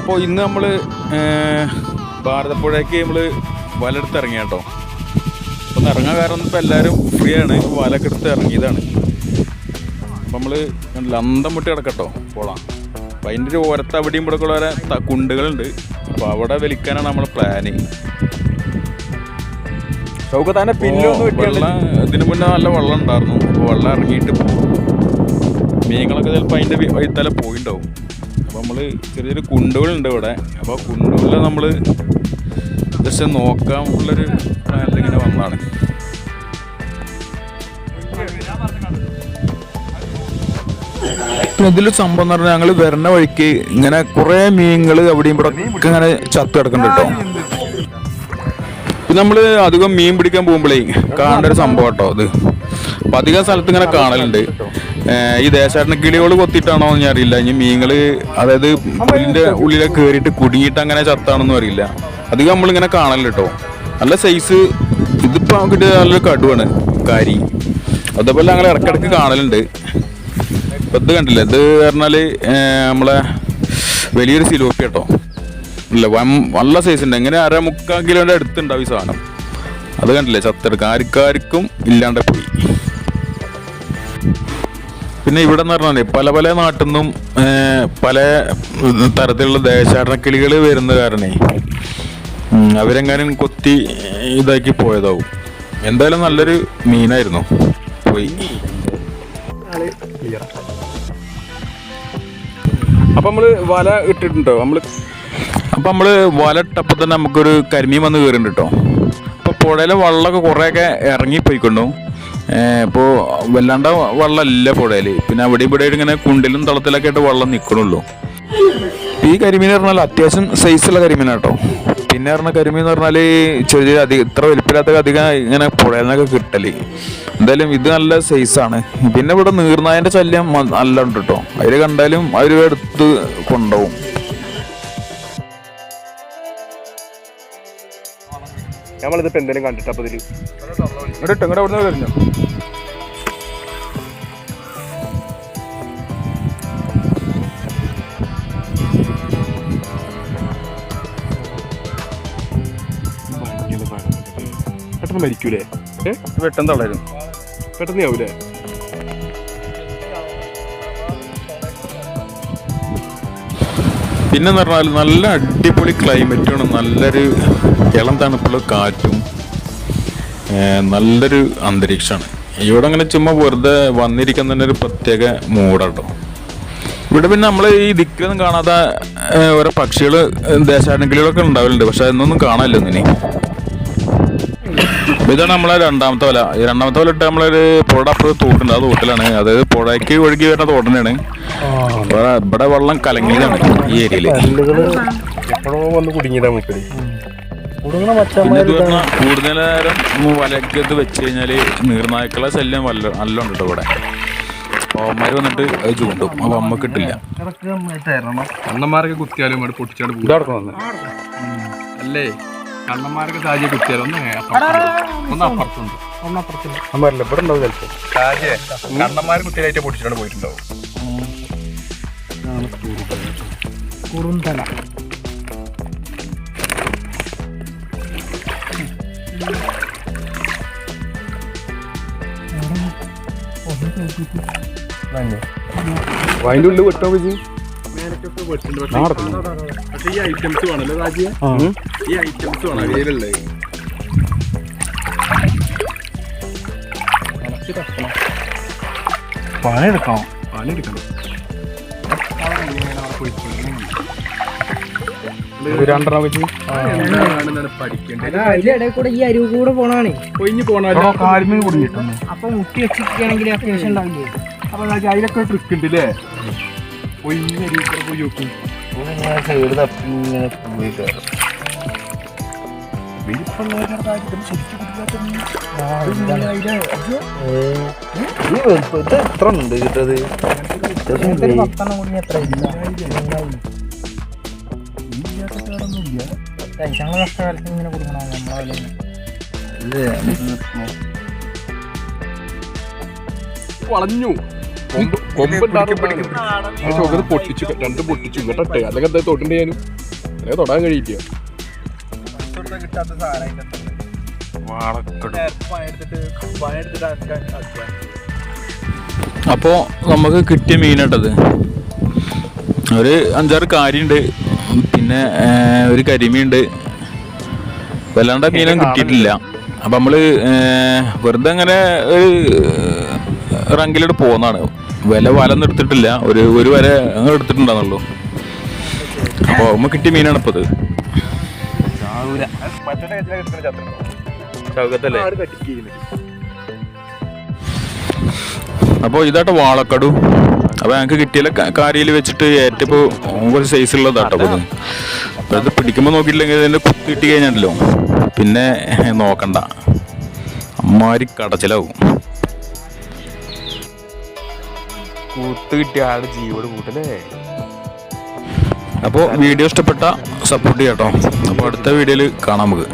അപ്പോൾ ഇന്ന് നമ്മൾ ഭാരതപ്പുഴയ്ക്ക് നമ്മൾ വലെടുത്ത് ഇറങ്ങിയ കേട്ടോ ഒന്ന് ഇറങ്ങാൻ കാരണം ഇപ്പോൾ എല്ലാവരും ഫ്രീ ആണ്. വലൊക്കെ എടുത്ത് ഇറങ്ങിയതാണ്. അപ്പോൾ നമ്മൾ ലന്തം മുട്ടി കിടക്കട്ടോ പോളാം. അപ്പോൾ അതിന്റെ ഒരു ഓരത്ത് അവിടെയും ഇവിടെ കുണ്ടുകളുണ്ട്. അപ്പോൾ അവിടെ വലിക്കാനാണ് നമ്മൾ പ്ലാന് ഷൗക്കത്താന്റെ വെള്ളം ഇതിന് മുന്നേ നല്ല വെള്ളം ഉണ്ടായിരുന്നു. അപ്പോൾ വെള്ളം ഇറങ്ങിയിട്ട് പോകും മീനുകളൊക്കെ ചിലപ്പോൾ അതിന്റെ വൈത്തല പോയിണ്ടാവും. അപ്പോൾ നമ്മൾ ചെറിയ ചെറിയ കുണ്ടുകളുണ്ട് ഇവിടെ. അപ്പോൾ കുണ്ടുകളിൽ നമ്മൾ ജസ്റ്റ് നോക്കാൻ ഉള്ളൊരു പ്ലാനിൽ ഇങ്ങനെ വന്നതാണ്. ഇതിലൊരു ഇതിൽ സംഭവം എന്ന് പറഞ്ഞാൽ ഞങ്ങൾ വരുന്ന വഴിക്ക് ഇങ്ങനെ കുറേ മീനുകൾ അവിടെയും ഇവിടെ ഒക്കെ ഇങ്ങനെ ചത്ത് കിടക്കുന്നുണ്ട് കേട്ടോ. നമ്മൾ അധികം മീൻ പിടിക്കാൻ പോകുമ്പോഴേ കാണേണ്ട ഒരു സംഭവം കേട്ടോ അത് അപ്പം അധികം സ്ഥലത്ത് ഇങ്ങനെ കാണലുണ്ട്. ഈ ദേശാടന കിളികൾ കൊത്തിയിട്ടാണോ എന്ന് അറിയില്ല ഇനി മീനുകൾ അതായത് പുല്ലിന്റെ ഉള്ളിലെ കയറിയിട്ട് കുടുങ്ങിയിട്ട് അങ്ങനെ ചത്താണെന്നും അറിയില്ല. അധികം നമ്മളിങ്ങനെ കാണലുണ്ട് കേട്ടോ നല്ല സൈസ് ഇതിപ്പോൾ കിട്ടിയ നല്ലൊരു കടുവാണ് കാരി. അതേപോലെ ഞങ്ങൾ ഇടക്കിടക്ക് കാണലുണ്ട്. ഇപ്പം ഇത് കണ്ടില്ല? ഇത് പറഞ്ഞാൽ നമ്മളെ വലിയൊരു സിലോപ്പി കേട്ടോ ഇല്ല നല്ല സൈസ് ഉണ്ട്. എങ്ങനെ അര മുക്കാൽ കിലോന്റെ അടുത്തുണ്ടാവും ഈ സാധനം. അത് കണ്ടില്ലേ? ചത്തെടുക്കാം ആർക്കാർക്കും ഇല്ലാണ്ട് പോയി. പിന്നെ ഇവിടെ എന്ന് പറഞ്ഞാൽ പല പല നാട്ടിൽ നിന്നും പല തരത്തിലുള്ള ദേശാടന കിളികൾ വരുന്ന കാരണേ അവരെങ്ങാനും കൊത്തി ഇതാക്കി പോയതാവും. എന്തായാലും നല്ലൊരു മീനായിരുന്നു. പോയി. അപ്പൊ നമ്മൾ വല ഇട്ടിട്ടുണ്ടോ? നമ്മൾ അപ്പം നമ്മൾ വല ഇട്ടപ്പോൾ തന്നെ നമുക്കൊരു കരിമീൻ വന്ന് കയറിണ്ട് കേട്ടോ അപ്പോൾ പുഴയിലെ വെള്ളമൊക്കെ കുറേയൊക്കെ ഇറങ്ങിപ്പോയിക്കൊണ്ടു. ഇപ്പോൾ വല്ലാണ്ട വള്ളല്ല പുഴയിൽ പിന്നെ അവിടെ ഇവിടെ ഇങ്ങനെ കുണ്ടിലും തളത്തിലൊക്കെ ആയിട്ട് വെള്ളം നിൽക്കണുള്ളൂ ഈ കരിമീൻ പറഞ്ഞാൽ അത്യാവശ്യം സൈസുള്ള കരിമീൻ കേട്ടോ. പിന്നെ പറഞ്ഞ കരിമീൻ എന്ന് പറഞ്ഞാൽ ചെറിയ അധികം ഇത്ര വലിപ്പില്ലാത്ത അധികം ഇങ്ങനെ പുഴയിൽ നിന്നൊക്കെ കിട്ടൽ. എന്തായാലും ഇത് നല്ല സൈസാണ് പിന്നെ ഇവിടെ നീർനായന്റെ ശല്യം നല്ല ഉണ്ട് കേട്ടോ അവർ കണ്ടാലും അവർ എടുത്ത് കൊണ്ടുപോകും. നമ്മളിതിപ്പോ എന്തെങ്കിലും കണ്ടിട്ട് അപ്പൊ ഇതിൽ ഇങ്ങോട്ട് ഇങ്ങോട്ട് അവിടെ നിന്ന് കഴിഞ്ഞു പെട്ടെന്ന് മരിക്കൂലേ? പെട്ടെന്ന് തളരും പെട്ടെന്ന് ആവൂലേ? പിന്നെ എന്ന് പറഞ്ഞാൽ നല്ല അടിപൊളി ക്ലൈമറ്റാണ് നല്ലൊരു ഇളം തണുപ്പുള്ള കാറ്റും നല്ലൊരു അന്തരീക്ഷമാണ്. ഇവിടെ അങ്ങനെ ചുമ്മാ വെറുതെ വന്നിരിക്കാൻ തന്നെ ഒരു പ്രത്യേക മൂടാട്ടോ ഇവിടെ പിന്നെ നമ്മൾ ഈ ദിക്കൊന്നും കാണാത്ത ഓരോ പക്ഷികൾ ദേശാടനക്കിളികളൊക്കെ ഉണ്ടാവലുണ്ട്. പക്ഷെ അതൊന്നും കാണാനില്ല ഇനി ഇതാണ് നമ്മളെ രണ്ടാമത്തെ വല. രണ്ടാമത്തെ വല ഇട്ട് നമ്മളൊരു പുഴ അപ്പുറത്ത് തോട്ടുണ്ട്. ആ തോട്ടിലാണ്. അതായത് പുഴയ്ക്ക് ഒഴുകി വരുന്നത് ഉടനെയാണ് ഇവിടെ വെള്ളം കലങ്ങിയതാണ് ഈ ഏരിയയിൽ. കൂടുതൽ നേരം വലക്കത്ത് വെച്ച് കഴിഞ്ഞാൽ നീർനായ്ക്കളെ ശല്യം വല്ല നല്ല ഉണ്ട് ഇവിടെ. അമ്മമാര് വന്നിട്ട് അത് ചൂണ്ടും. അപ്പൊ അമ്മ കിട്ടില്ല. കണ്ണന്മാരൊക്കെ കുത്തിയാലും പൊട്ടിച്ചാണ്ട് അല്ലേ? കണ്ണന്മാരൊക്കെ സാജിയെ കുത്തിയാലും ഒന്ന് അപ്പുറത്തുണ്ട്. ഒന്ന് അപ്പുറത്തുണ്ട്. അമ്മല്ല ഇവിടെ ഉണ്ടാവും ചിലപ്പോ സാജിയെ കണ്ണന്മാർ കുത്തിയായിട്ട് പൊട്ടിച്ചാണ്ട് പോയിട്ടുണ്ടാവും. അതിന്റെ ഉള്ളിൽ വെട്ടോ പക്ഷേ ഈ ഐറ്റംസ് വേണമല്ലോ സാജിയെ ഈ ഐറ്റംസ് ആണ് അതിലുള്ളത് പണിയെടുക്കണം. പണിയെടുക്കണം. കൂടെ ഈ അരുവ് കൂടെ പോണാണേ. കൊഞ്ഞു പോണല്ലോ കാൽമീൻ കുടുങ്ങിയിട്ടുണ്ട് അപ്പൊ മുട്ടി വെച്ചിരിക്കുകയാണെങ്കിൽ അത്യാവശ്യം ഉണ്ടാവില്ലേ? അപ്പൊ അതിലൊക്കെ ട്രിക്ക് ഉണ്ട് അല്ലേ കൊഞ്ഞ അരികൂടെ പോയി നോക്കും. എത്ര ഉണ്ട് എത്ര ഞങ്ങളെ കഷ്ടകാലത്ത് ഇങ്ങനെ കൊടുക്കണോ നമ്മളെ വില വളഞ്ഞു. കൊമ്പ് കൊമ്പ് ഉണ്ടാകുന്നത് പൊട്ടിച്ചു രണ്ട് പൊട്ടിച്ചു. ഇങ്ങോട്ടെ അല്ലെങ്കിൽ എന്താ തൊട്ടുണ്ട് ഞാനും അല്ലെങ്കിൽ തൊടാൻ കഴിയില്ല. അപ്പോൾ നമുക്ക് കിട്ടിയ മീനട്ടത് ഒരു അഞ്ചാറ് കാര്യമുണ്ട് പിന്നെ ഒരു കരിമീനുണ്ട് വല്ലാണ്ട് മീനും കിട്ടിയിട്ടില്ല അപ്പം നമ്മൾ വെറുതെ അങ്ങനെ ഒരു റങ്കിലോട്ട് പോകുന്നതാണ് വില വലൊന്നും എടുത്തിട്ടില്ല ഒരു ഒരു വര അങ്ങനെ എടുത്തിട്ടുണ്ടാന്നുള്ളൂ അപ്പോൾ നമുക്ക് കിട്ടിയ മീനാണ് ഇപ്പോൾ ഇത് ചൗക്കത്തല്ലേ അപ്പോൾ ഇതാട്ടോ വാളക്കടു. അപ്പോൾ ഞങ്ങൾക്ക് കിട്ടിയ കാരിയിൽ വെച്ചിട്ട് ഏറ്റവും ഒരു സൈസ് ഉള്ളതാട്ടോ അപ്പോൾ ഇത്. അപ്പോൾ ഇത് പിടിക്കുമ്പോൾ നോക്കിയില്ലെങ്കിൽ ഇതിന്റെ കുത്തി കിട്ടി കഴിഞ്ഞാണല്ലോ പിന്നെ നോക്കണ്ട. അമ്മാരി കടച്ചിലാവും. കൂത്ത് കിട്ടിയ ആളുടെ ജീവോട് കൂട്ടല്ലേ? അപ്പോൾ വീഡിയോ ഇഷ്ടപ്പെട്ട സപ്പോർട്ട് ചെയ്യാം കേട്ടോ അപ്പോൾ അടുത്ത വീഡിയോയിൽ കാണാം നമുക്ക്.